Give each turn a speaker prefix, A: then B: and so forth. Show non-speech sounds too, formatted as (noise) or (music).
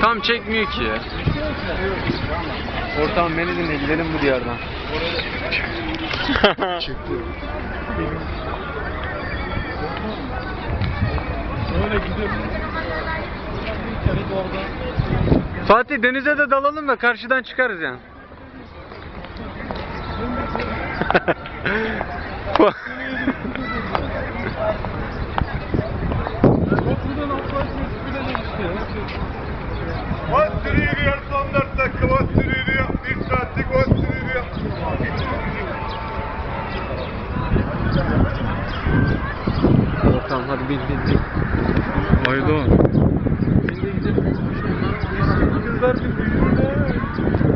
A: Tam çekmiyor ki ya. Ortam beni dinle gidelim bu diyardan.
B: Öyle. (laughs)
A: Fatih denize de dalalım da karşıdan çıkarız yani. (laughs)
C: Bas sürüyor son 4 dakika bas sürüyor. 1 saatlik bas sürüyor.
A: Ortam hadi bin bin bin. Hayda.
B: Kızlar bir büyüdü.